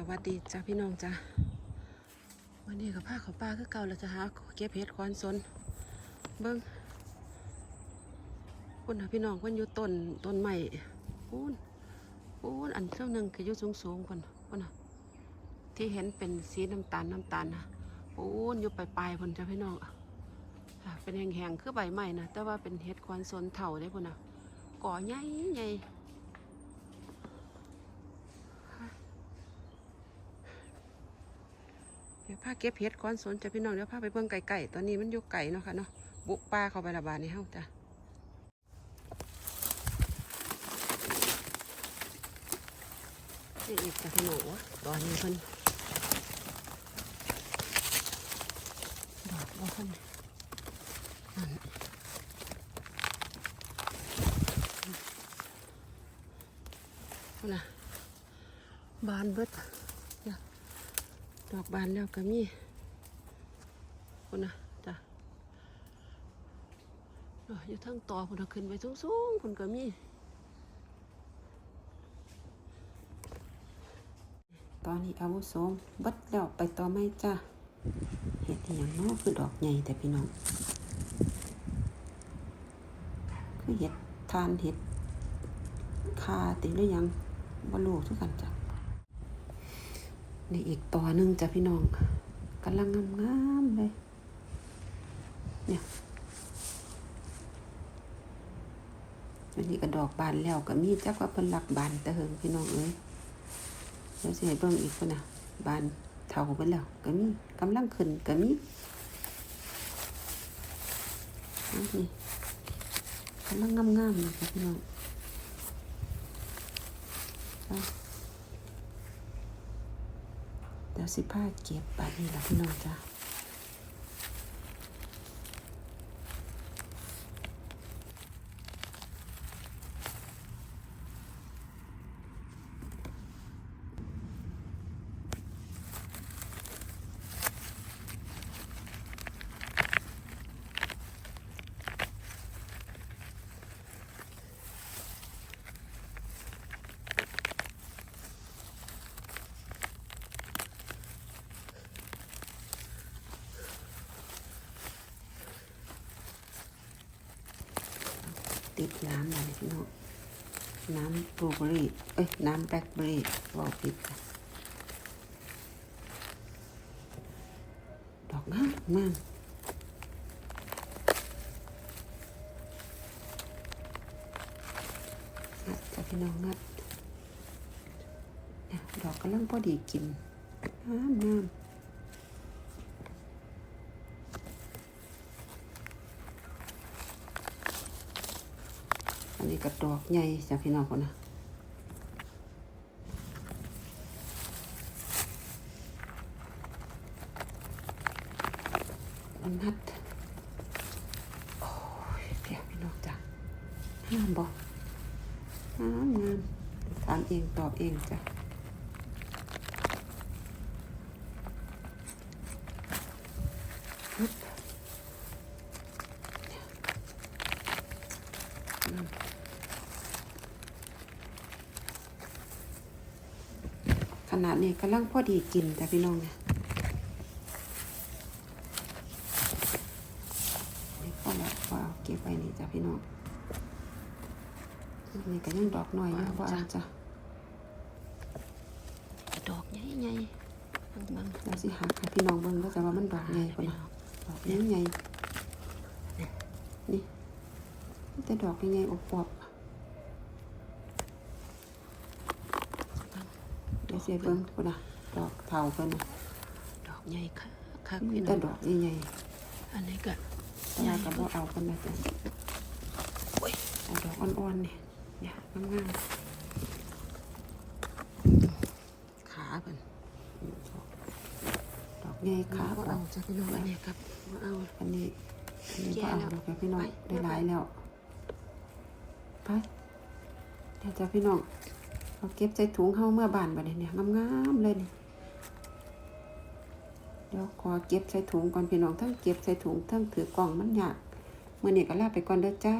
สวัสดีจ้าพี่น้องจ้าวันนี้กับผ้าเขาวป้าคือเก่าแล้วจะหาเก็บเห็ดคอนสนเบิ้งคุณนะพี่น้องเพิ่นอยู่ต้นต้นใหม่ปูนปูนอันเท่านึงก็อยู่สูงสูงคนคนน่ะที่เห็นเป็นสีน้ำตาลน้ำตาลนะปูนอยู่ปลายปลายคนจ้าพี่น้องเป็นแห้งๆคือใบใหม่นะแต่ว่าเป็นเห็ดคอนสนเถ่าได้พุ่นน่ะก่อใหญ่ใหญ่ เดี๋ยวพาเก็บเห็ดก้อนสนจะพี่น้องเดี๋ยวพาไปเบิ่งไก่ๆตอนนี้มันอยู่ไก่เนาะค่ะเนาะบุกป่าเข้าไประบาดในเฮาจ้ะนี่อีกจ้ะพี่น้องวะตอนนี้เพิ่นดอกว่เพิ่นนั่นี่นะบานเบิด ดอกบานแล้วก็มีคนนะจ้ะเนาอยู่ทั้งต่อคนนะขึ้นไปสูงๆคนก็มีตอนนี้อาวุโสมบัดแล้วไปต่อไม่จ้ะเห็ดอย่างน้อคือดอกใหญ่แต่พี่น้อง คือเห็ดทานเห็ดคาติหรือยังบ่รู้ทุกกันจ้ะ นี่อีกต่อหนึ่งจ้ะพี่น้องกำลังงามๆเลย เนี่ยอันนี้ก็ดอกบานแล้วก็มีจักว่าเป็นหลักบานต่เหิงพี่น้องเอ้ยเดี๋ยวสิให้เบิ่งอีกคนน่ะบานเท่าไปแล้วก็มีกำลังขึ้นก็มีนี่กำลังงามๆเลยพี่น้องเอา เดี๋ยว สิผ้าเก็บไปนี่ละพี่น้องจ้า ติดน้ำมาเลยพี่น้องน้ำบลูเบอร์รี่เอ้ย น้ำแบล็คเบอร์รี่บอกผิดดอกงามงามงัดจ้ะพี่น้องงัดเนี่ยดอกกำลังพอดีกินงามงาม นี้กับดอกใหญ่จ้ะพี่น้องคนนะนัดโอ้ยเพียพี่น้องจ้ะงามบอกงามงามถามเองตอบเองจ้ะฮึบงาม ข นาดนี้กำลังพอดีกินแต่พี่น้องเนี่ยนี่พอแล้วพอเอาเก็บไว้นี่จ้ะพี่น้องนี่ก็ยังดอกหน่อยอยู่ว่าเอาจ้ะดอกใหญ่ๆบางแล้วสิหักให้พี่น้องเบิ่งแล้วจะว่ามันดอกใหญ่ปะนะดอกใหญ่ใหญ่นี่มีแต่ดอกใหญ่ๆอบปอบ เดี๋ยวสิเบิ่งปะนะดอกเผาเพิ่นน่ะๆดอกใหญ่คักคักมีพี่น้แต่องดอกใหญ่ๆอันนี้ก็ยายก็บ่เอาคนละจ้ะเอาดอกอ่อนๆเนี่ยเนี่ยงามๆขาเพิ่นดอกใหญ่ขาบ่บ่เอา เอาจ้ะพี่น้องอันนี้ครับบ่เอา อันนี้อันนี้แก่ก็เอาแล้วดอกแก่พี่น้องไปได้หลายแล้วไปเดี๋ยวจ้ะพี่น้อง เอาเก็บใส่ถุงเข้าเมื่อบานบัดนี้เนี่ยงามๆเลยนี่เดี๋ยวขอเก็บใส่ถุงก่อนพี่น้องทั้งเก็บใส่ถุงทั้งถือกล่องมันยากเมื่อนี้ก็ลาไปก่อนเด้อจ้า